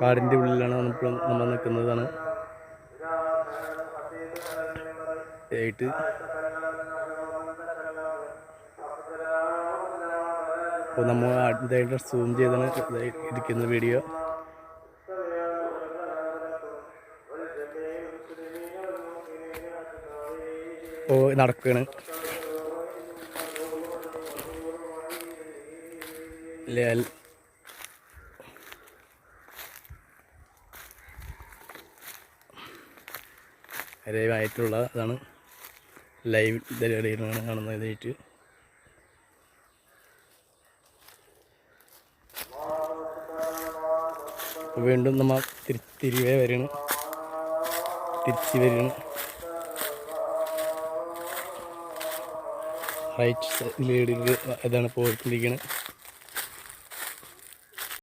കാടിന്റെ ഉള്ളിലാണ് നമ്മളിപ്പോൾ നമ്മൾ നിൽക്കുന്നതാണ്. ആയിട്ട് അപ്പോൾ നമ്മൾ ഇതായിട്ട് സൂം ചെയ്താണ് ഇരിക്കുന്ന വീഡിയോ. ഇപ്പോൾ നടക്കുകയാണ് ലേൽ ലൈവായിട്ടുള്ള അതാണ് ലൈവ് ഡെലിവറി കാണുന്നത് ഇതായിട്ട്. വീണ്ടും നമ്മൾ തിരി തിരികെ വരണം തിരിച്ച് വരണം റൈറ്റ് സൈഡിലേക്ക് ഇതാണ് പോയിക്കൊണ്ടിരിക്കുന്നത്